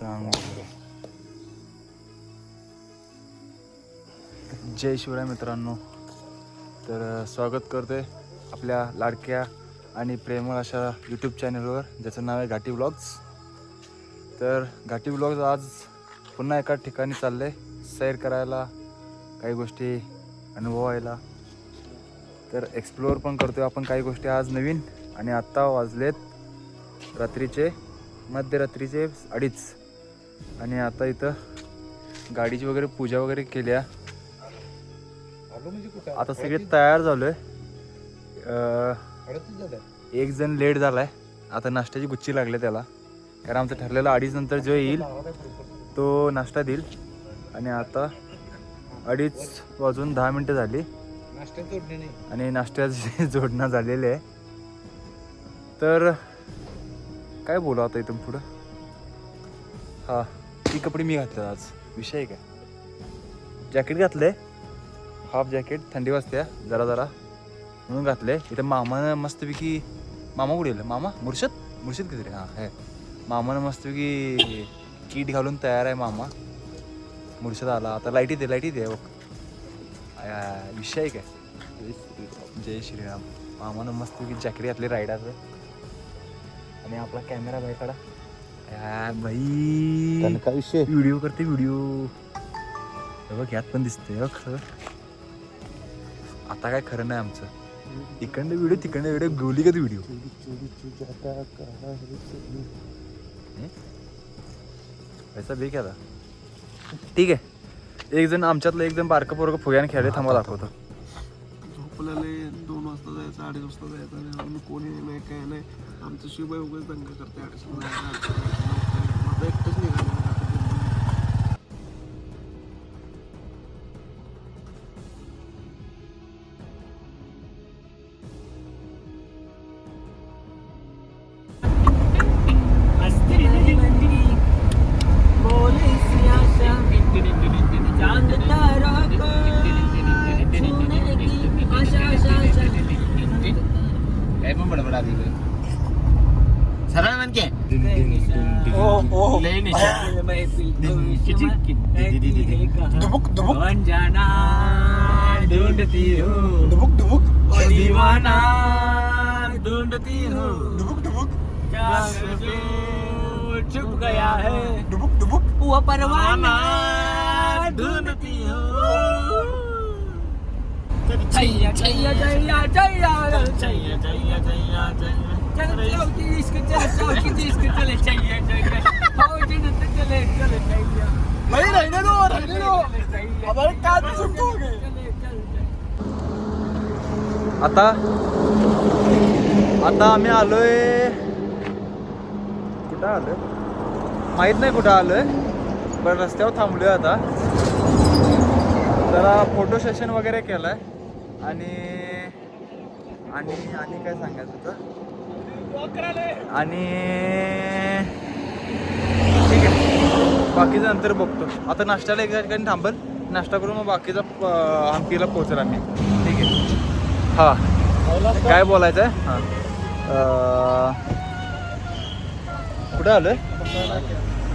चांगलं जय शिवराय मित्रांनो. तर स्वागत स्वागत आहे आपल्या लाडक्या आणि प्रेमळ अशा यूट्यूब चॅनलवर ज्याचं नाव आहे घाटी ब्लॉग्स तर घाटी ब्लॉग्स आज पुन्हा एका ठिकाणी चाललं आहे सैर करायला काही गोष्टी अनुभवायला. तर एक्सप्लोअर पण करतोय आपण काही गोष्टी आज नवीन आणि आत्ता वाजलेत रात्रीचे मध्यरात्रीचे अडीच. आणि आता इथं गाडीची वगैरे पूजा वगैरे केल्या म्हणजे आता सगळे तयार झालं एक जण लेट झालाय. आता नाश्त्याची गुच्ची लागली त्याला. कारण आमचं ठरलेलं अडीच नंतर जो येईल तो नाश्ता देईल. आणि आता अडीच वाजून दहा मिनटं झाली. आणि नाश्त्याचे जोडणं झालेले आहे. तर काय बोलू आता इथून पुढं? हा. ती कपडे मी घातले आज. विषय आहे काय? जॅकेट घातले हाफ जॅकेट थंडी वाजते जरा जरा. म्हणून घातले इथं मामानं मस्तपैकी मामा कुठे गेलं? मामा? मुर्शद? मुर्शद किती रे हां आहे. मामानं मस्तपैकी किट घालून तयार आहे मामा. मुर्शद आला. आता लाईटी दे लाईटी दे बघ विषय आहे काय? जय श्रीराम. मामानं मस्तपैकी जॅकेट घातली रायडाचं. आणि आपला कॅमेरा बाय काढा. काय विषय? व्हिडिओ करते व्हिडिओ बघ यात पण दिसते सगळं आता काय खरं नाही आमचं. इकडनं व्हिडिओ तिकडनं व्हिडिओ गोली का व्हिडिओ पैसा बे क्या ठीक आहे. एक जण आमच्यातलं एक जण बारकं पोरगं फुग्याने खेळले थांबा दाखवतो. वाजता जायचं अडीच वाजता जायचं आणि कोणी नाही काय नाही. आमचं शिवाय उगाच दंगा करते अडीच वाजता दुबुक दुबुक जाना ढूंढती हूँ दुबुक दुबुक दीवाना ढूंढती हूँ दुबुक दुबुक क्या करूं, छुप गया है दुबुक दुबुक वो परवाना ढूंढती हूँ छैया छैया छैया छैया छैया छैया छैया चल चौकी इश्क चल चौकी इश्क चले छैया छैया फौजी न तो चले चले छैया भाई रहने दो रहने दो हमारे कान में आता आता आम्ही आलोय. कुठं आलोय? माहीत नाही कुठं आलोय पण रस्त्यावर थांबलोय आता. जरा फोटो सेशन वगैरे केलंय. आणि आणि आणि काय सांगायचं होतं? आणि ठीक आहे. बाकीचं नंतर बघतो. आता नाश्त्याला एका ठिकाणी थांबल. नाश्ता करून मग बाकीचा हंपीला पोहोचल पोहोचेल आम्ही. ठीक आहे. हां. काय बोलायचं आहे हां कुठं आलं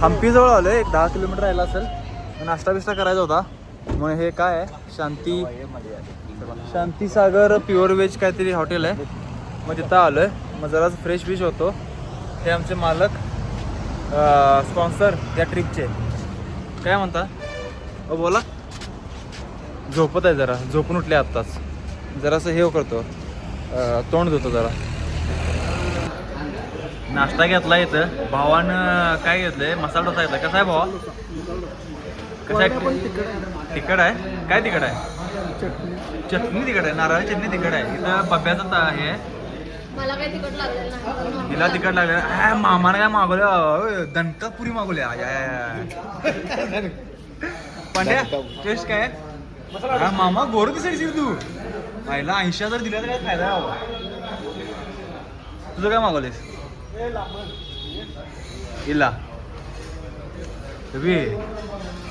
हम्पीजवळ आलं एक दहा किलोमीटर राहिला असेल. नाश्ता बिस्टा करायचा होता. मग हे काय आहे? शांती शांतीसागर प्युअर व्हेज काहीतरी हॉटेल आहे. मग तिथं आलं मग जरा फ्रेश फिश होतो. हे आमचे मालक. स्पॉन्सर त्या ट्रिपचे काय म्हणता? अ बोला. झोपत आहे जरा. झोपून उठले आत्ताच. जरासं हे करतो. तोंड धुतो जरा. नाश्ता घेतला इथं. भावानं काय घेतलंय? मसाला डोसा घेतला कसा आहे भावा? कसा आहे? तिखट आहे. काय तिखट आहे? चटणी. तिखट आहे. नारळाची चटणी तिखट आहे. इथं पप्प्याचं ता- हे आहे. मला काही तिकट लागलेलं नाही. तिला तिखट लागलं मामाने काय मागवलं? दणका पुरी मागवल्या. पांड्या टेस्ट काय? हा मामा गोर दिसायची तू. पहिला ऐंशी हजार दिला तर काय फायदा बाबा तुझं काय मागवलेस इला तुम्ही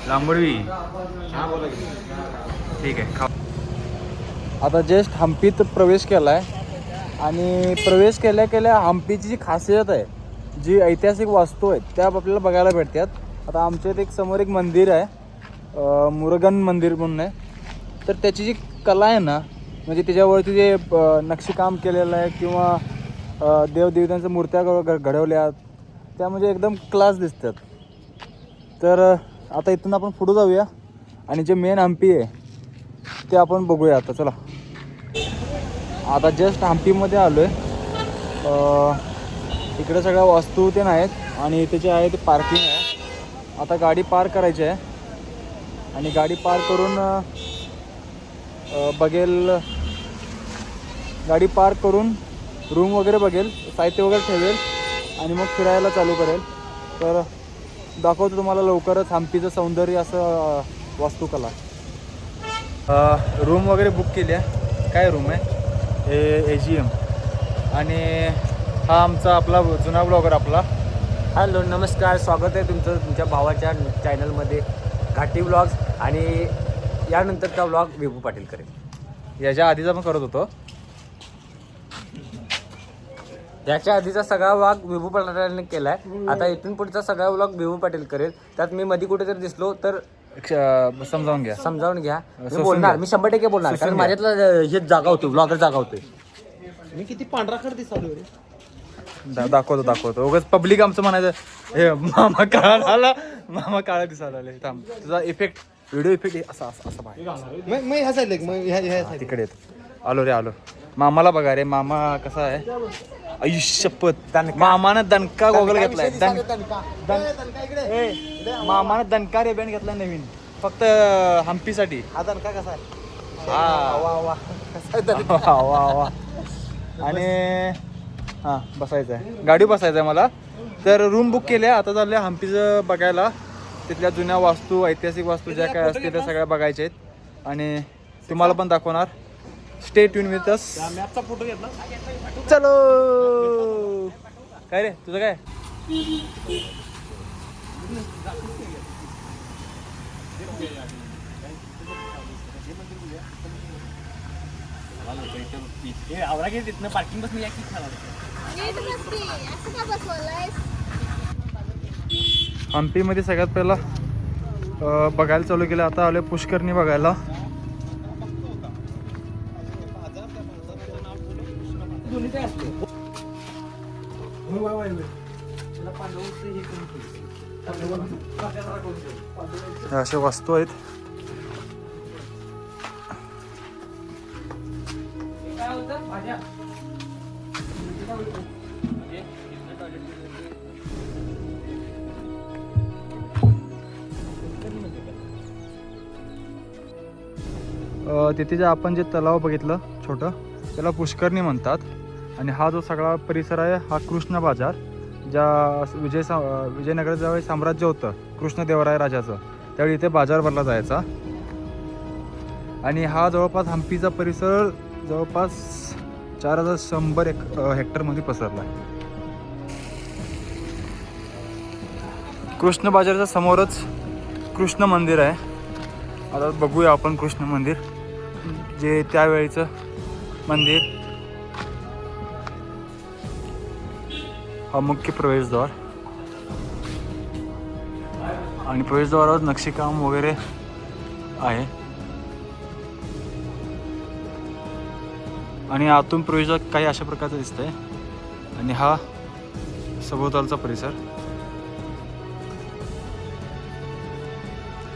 लांबडवी. ठीक आहे खा. आता जस्ट हम्पीत प्रवेश केला आहे आणि प्रवेश केल्या केल्या हम्पीची जी खासियत आहे जी ऐतिहासिक वास्तू आहेत त्या आपल्याला बघायला भेटतात. आता आमच्या इथे एक समोर एक मंदिर आहे मुरगन मंदिर म्हणून आहे. तर त्याची जी कला आहे ना म्हणजे त्याच्यावरती जे नक्षीकाम केलेलं आहे किंवा देवदेवतांच्या मूर्त्या घ- घडवल्यात त्या म्हणजे एकदम क्लास दिसतात. तर आता इथून आपण पुढं जाऊया आणि जे मेन हम्पी आहे ते आपण बघूया. आता चला. आता जस्ट हम्पीमध्ये आलो आहे इकडे सगळ्या वास्तू ते आहेत आणि इथे जे आहे ते पार्किंग आहे. आता गाडी पार्क करायची आहे. आणि गाडी पार्क करून बघेल गाडी पार्क करून रूम वगैरे बघेल साहित्य वगैरे ठेवेल आणि मग फिरायला चालू करेल. तर दाखवतो तुम्हाला लवकरच हम्पीचं सौंदर्य असं वास्तुकला. रूम वगैरे बुक केली आहे. काय रूम आहे? ए ए जी एम आणि हा आमचा आपला जुना ब्लॉगर आपला. हॅलो नमस्कार. स्वागत आहे तुमचं तुमच्या भावाच्या चॅनलमध्ये घाटी व्लॉग्स आणि यानंतरचा व्लॉग विभू पाटील करेल. याच्या आधीचा पण करत होतो. याच्या आधीचा सगळा व्लॉग विभू पाटीलने केला आहे आता इथून पुढचा सगळा व्लॉग विभू पाटील करेल. त्यात मी मध्ये कुठेतरी दिसलो तर समजावून घ्या. समजावून घ्या. मी बोलणार. मी शंभर टक्के बोलणार कारण. माझ्यातलं हेच जागा होती ब्लॉगर जागा होते. मी किती पांढरा खड दिसालो रे. दा- दाखवतो दाखवतो. उगाच पब्लिक आमचं म्हणायचं हे मामा काळा झाला मामा काळा दिसायला लागले थांब तुझा इफेक्ट व्हिडिओ इफेक्ट असा असा असा बाहेर. मग ह्या साईडला मग ह्या ह्या हा, तिकडे येतो. आलो रे आलो. मामाला बघा रे मामा कसा आहे? आयुष्यपत. मामानं दणका गोगल घेतलाय. मामानं दणका रेबॅन घेतलाय नवीन. फक्त हम्पीसाठी हा दणका कसा आहे? वा वा. वा वा वा. आणि हां बसायचं आहे. गाडी बसायचं आहे मला. तर रूम बुक केल्या. आता चालल्या हम्पीचं बघायला. तिथल्या जुन्या वास्तू ऐतिहासिक वास्तू ज्या काय असतील त्या सगळ्या बघायच्या आहेत. आणि तुम्हाला पण दाखवणार. स्टे ट्यून विथ अस मॅपचा फोटो घेतला. चलो. काय रे तुझं काय? तिथनं पार्किंग बस मी या की हम्पीमध्ये सगळ्यात पहिला बघायला चालू केलं. आता आलोय पुष्करणी बघायला. ह्या अशा वस्तू आहेत. अ, तिथे जे आपण जे तलाव बघितलं छोटं त्याला पुष्करणी म्हणतात. आणि हा जो सगळा परिसर आहे हा कृष्ण बाजार ज्या विजय सा विजयनगर ज्यावेळी साम्राज्य होतं कृष्णदेवराय राजाचं त्यावेळी इथे बाजार भरला जायचा. आणि हा जवळपास हम्पीचा परिसर जवळपास चार हजार शंभर एक हेक्टरमध्ये पसरला आहे. कृष्ण बाजाराच्या समोरच कृष्ण मंदिर आहे. आता बघूया आपण कृष्ण मंदिर जे त्यावेळीचं मंदिर. हा मुख्य प्रवेशद्वार. आणि प्रवेशद्वारावर नक्षीकाम वगैरे आहे. आणि आतून प्रवेशद्वार काही अशा प्रकारचं दिसतंय. आणि हा सभोवतालचा परिसर.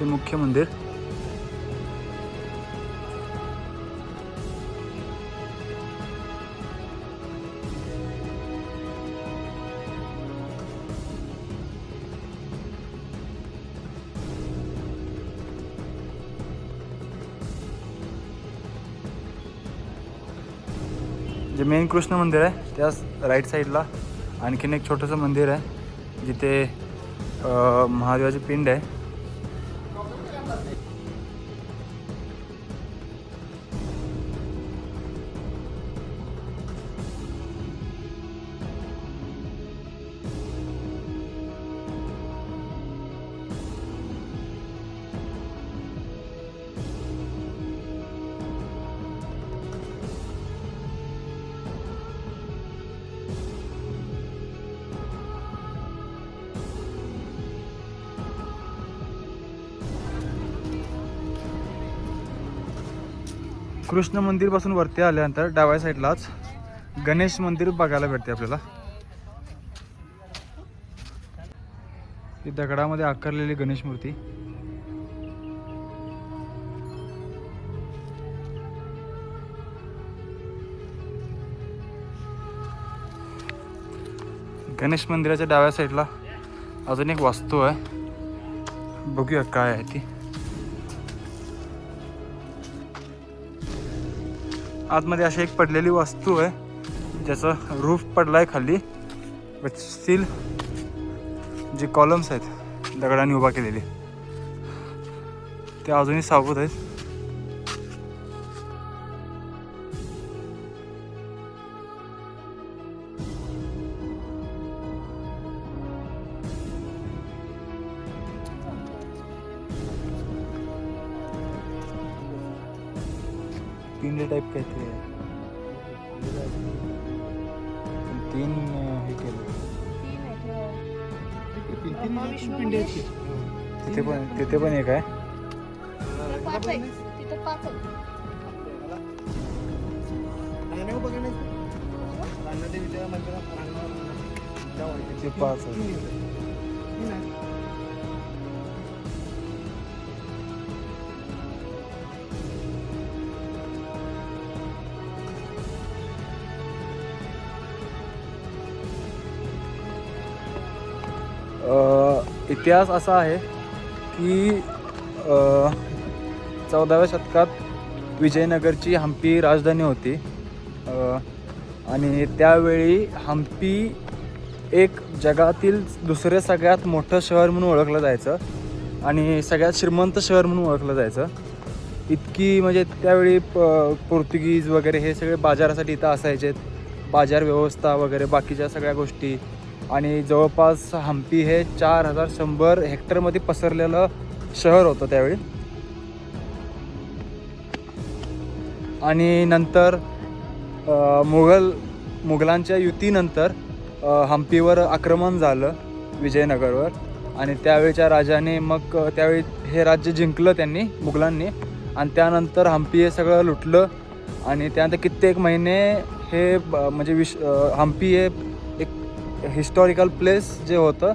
हे मुख्य मंदिर. मेन कृष्ण मंदिर आहे त्याच राईट साईडला आणखीन एक छोटंसं मंदिर आहे जिथे महादेवाचे महादेवाची पिंड आहे. कृष्ण मंदिरपासून वरती आल्यानंतर डाव्या साईडलाच गणेश मंदिर बघायला भेटते आपल्याला. ती दगडामध्ये आकारलेली गणेश मूर्ती. गणेश मंदिराच्या डाव्या साईडला अजून एक वास्तू आहे. बघूया काय आहे ती. आतमध्ये अशी एक पडलेली वस्तू आहे. ज्याचं रूफ पडलाय खाली. बट स्टील जे कॉलम्स आहेत दगडाने उभा केलेले. ते अजूनही सावत आहेत. तिथे पाच इतिहास असा आहे की चौदाव्या शतकात विजयनगरची हम्पी राजधानी होती. आणि त्यावेळी हम्पी एक जगातील दुसरं सगळ्यात मोठं शहर म्हणून ओळखलं जायचं आणि सगळ्यात श्रीमंत शहर म्हणून ओळखलं जायचं. इतकी म्हणजे त्यावेळी प पोर्तुगीज वगैरे हे सगळे बाजारासाठी इथं असायचे. बाजार व्यवस्था वगैरे बाकीच्या सगळ्या गोष्टी. आणि जवळपास हम्पी हे चार हजार शंभर हेक्टरमध्ये पसरलेलं शहर होतं त्यावेळी. आणि नंतर मुघल मुघलांच्या युतीनंतर हम्पीवर आक्रमण झालं विजयनगरवर. आणि त्यावेळच्या राजाने मग त्यावेळी हे राज्य जिंकलं त्यांनी मुघलांनी. आणि त्यानंतर हम्पी हे सगळं लुटलं. आणि त्यानंतर कित्येक महिने हे ब- म्हणजे विश हम्पी हे एक हिस्टॉरिकल प्लेस जे होतं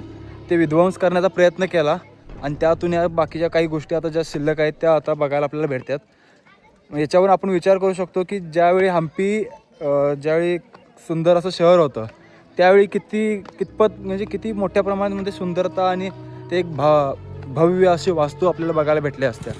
ते विध्वंस करण्याचा प्रयत्न केला. आणि त्यातून या बाकीच्या काही गोष्टी आता ज्या शिल्लक आहेत त्या आता बघायला आपल्याला भेटतात. याच्यावर आपण विचार करू शकतो की ज्यावेळी हम्पी ज्यावेळी एक सुंदर असं शहर होतं त्यावेळी किती कितपत म्हणजे किती मोठ्या प्रमाणामध्ये सुंदरता आणि ते एक भा भव्य असे वास्तू आपल्याला बघायला भेटल्या असत्या.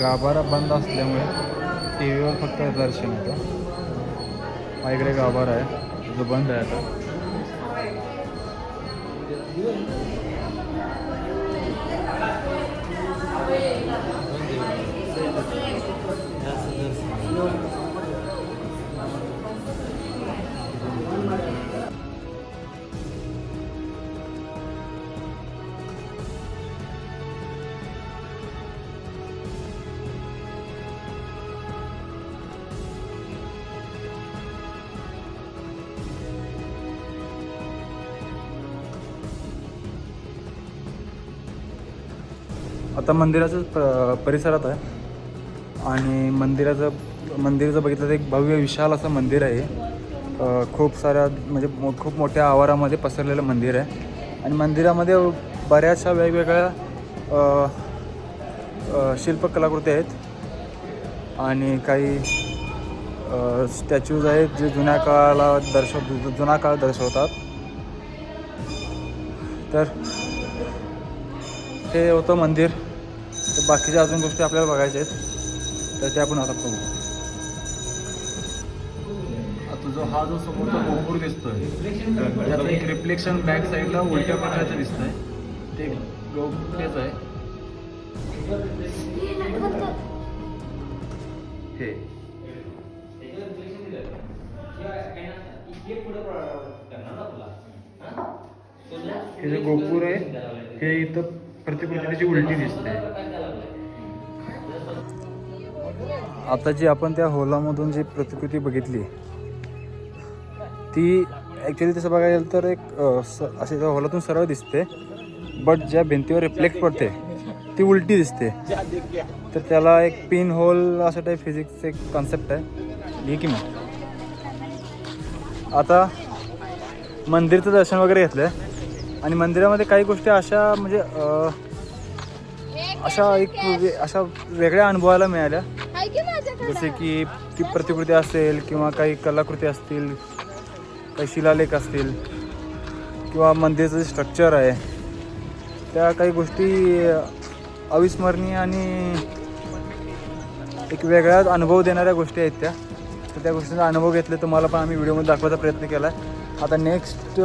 गाभारा बंद असल्यामुळे टी व्हीवर फक्त दर्शन होतं. हा इकडे गाभारा आहे. जो बंद आहे आता. आता मंदिराचं प- परिसरात आहे. आणि मंदिराचं मंदिर जर बघितलं तर एक भव्य विशाल असं मंदिर आहे. खूप साऱ्या म्हणजे मो- खूप मोठ्या आवारामध्ये पसरलेलं मंदिर आहे. आणि मंदिरामध्ये बऱ्याचशा वेगवेगळ्या शिल्पकलाकृती आहेत. आणि काही स्टॅच्यूज आहेत जे जुन्या काळाला दर्शव जुना काळ दर्शवतात. तर हे होतं मंदिर. तर बाकीच्या अजून गोष्टी आपल्याला बघायच्या आहेत. तर त्या आपण आता बघू. आता जो हा जो समोरचा गोपूर दिसतोय त्याचं एक रिफ्लेक्शन बॅक साईडला उलट्या प्रकारचं दिसतंय. ते गोपुरेच आहे? हे. हे जे गोपूर आहे हे इथं प्रतिकृती उलटी दिसते. आता जी आपण त्या होलामधून जी प्रतिकृती बघितली ती ॲक्च्युली तसं बघायला गेलं तर एक स असे त्या होलातून सरळ दिसते बट ज्या भिंतीवर रिफ्लेक्ट पडते ती उलटी दिसते. तर त्याला एक पिन होल असं टाईप फिजिक्सचं एक कॉन्सेप्ट आहे. की मग आता मंदिरचं दर्शन वगैरे घेतलं आहे आणि मंदिरामध्ये काही गोष्टी अशा म्हणजे अशा एक वे- अशा वेगळ्या अनुभवायला मिळाल्या. जसे की ती प्रतिकृती असेल किंवा काही कलाकृती असतील काही शिलालेख असतील किंवा मंदिराचं जे स्ट्रक्चर आहे त्या काही गोष्टी अविस्मरणीय आणि एक वेगळाच अनुभव देणाऱ्या गोष्टी आहेत त्या. तर त्या गोष्टींचा अनुभव घेतले तुम्हाला पण आम्ही व्हिडिओमध्ये दाखवायचा प्रयत्न केला आहे आता नेक्स्ट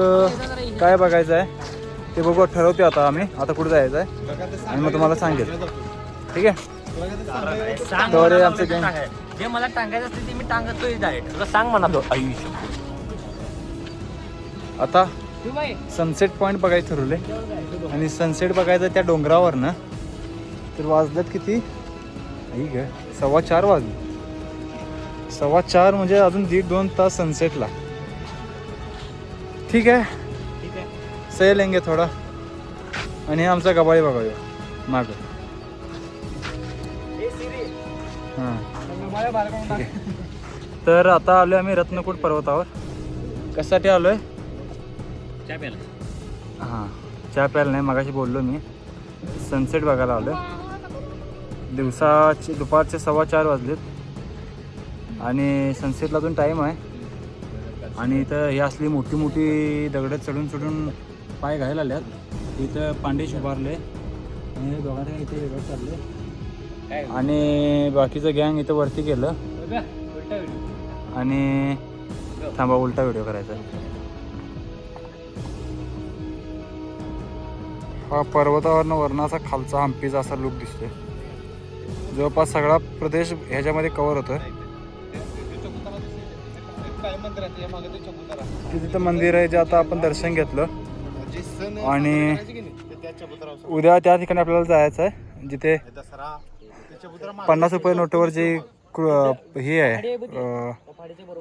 काय बघायचं आहे? ते बघू ठरवते आता आम्ही. आता कुठं जायचं आहे? आणि मग तुम्हाला सांगेल. ठीक आहे? तर आमचं टांगायचं. जे मला टांगायचं असते ते मी टांगतोय डायरेक्ट तुला सांग म्हणा तो. आता सनसेट पॉईंट बघायचं ठरवले आणि सनसेट बघायचं त्या डोंगरावर ना तर वाजल्यात किती? आई ग सव्वा चार वाजले. सव्वा चार म्हणजे अजून दीड दोन तास सनसेटला ठीक आहे? सैल लेंगे थोडा। आणि हे आमचा गबाळी बघायला माग हां। आहे. तर आता आलोय आम्ही रत्नकूट पर्वतावर. कशासाठी आलोय? चहा प्यायला. हां चहा प्यायला नाही मगाशी बोललो मी. सनसेट बघायला आलो दिवसाचे दुपारचे सव्वा चार वाजलेत. आणि सनसेटला अजून टाईम आहे. आणि इथं ही असली मोठी मोठी दगडं चढून चढून पाय घायला आल्यात इथं पांडेश उभारले. आणि दोघांना इथे वेगळं चालले आणि बाकीचं गँग इथं वरती गेलं आणि थांबा उलटा व्हिडिओ करायचा. हा पर्वतावरनं वरणाचा खालचा हम्पीचा असा लुक दिसतोय. जवळपास सगळा प्रदेश ह्याच्यामध्ये कव्हर होतोय. ते तिथं मंदिर आहे जे आता आपण दर्शन घेतलं. आणि उद्या त्या ठिकाणी आपल्याला जायचं आहे जिथे पन्नास रुपये नोटवर जी कृ- हे आहे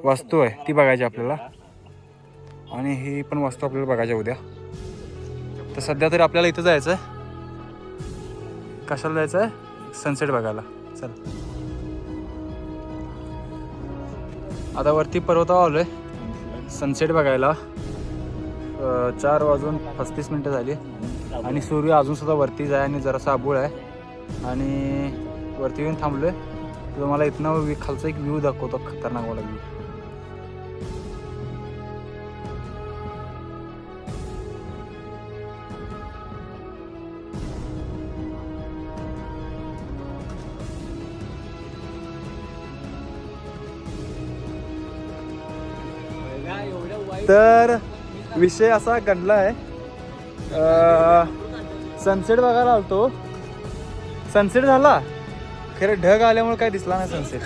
वस्तू आहे ती बघायची आपल्याला. आणि ही पण वस्तू आपल्याला बघायची उद्या. तर सध्या तरी आपल्याला इथं जायचं आहे कशाला जायचं आहे सनसेट बघायला. चल. आता वरती पर्वतावर आलोय. सनसेट बघायला. चार वाजून पस्तीस मिनटं झाली. आणि सूर्य अजून सुद्धा वरतीच आहे आणि जरासा आबूळ आहे. आणि वरती येऊन थांबलोय. तर मला इथनं खालचा एक व्ह्यू दाखवतो खतरनाक वाला व्ह्यू तर विषय असा घडला आहे. सनसेट बघायला आलतो. सनसेट झाला. खरं ढग आल्यामुळे काय दिसला नाही सनसेट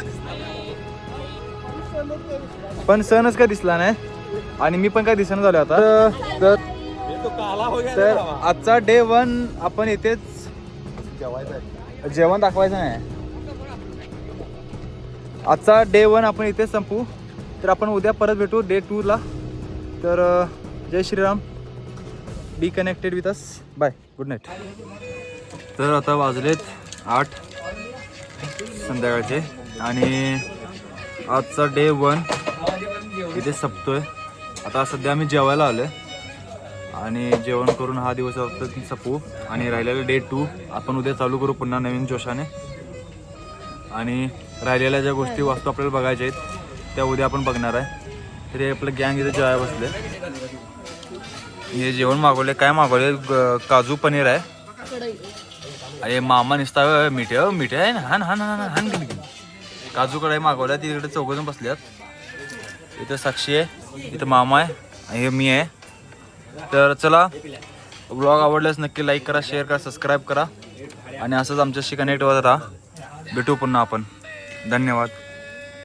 पण सनच काय दिसला नाही. आणि मी पण काय दिसणं झालो आता. तर तर आजचा डे वन आपण इथेच जेवण दाखवायचं नाही. आजचा डे वन आपण इथेच संपू. तर आपण उद्या परत भेटू डे टूला तर जय Shriram. Be connected with us bye good night तर आता वाजलेत आठ संध्याकाळचे आणि आजचा डे वन इथे संपतोय. आता सध्या आम्ही जेवायला आलो आणि जेवण करून हा दिवस आता सपू. आणि राहिलेला डे टू आपण उद्या चालू करू पुन्हा नवीन जोशाने. आणि राहिलेल्या ज्या गोष्टी वास्तू आपल्याला बघायच्या आहेत त्या उद्या आपण बघणार आहे. तरी आपलं गँग इथे जेवायला बसले. हे जेवण मागवले काय मागवले ग- काजू पनीर आहे. अरे मामा निसता मिठे अ, आहे. ना हान हान हान हान काजू कढाई मागवल्या तिकडे चौघजण बसल्यात. इथं साक्षी आहे इथं मामा आहे हे मी आहे. तर चला ब्लॉग आवडल्यास नक्की लाईक करा शेअर करा सबस्क्राईब करा. आणि असंच आमच्याशी कनेक्ट होत राहा. भेटू पुन्हा आपण. धन्यवाद.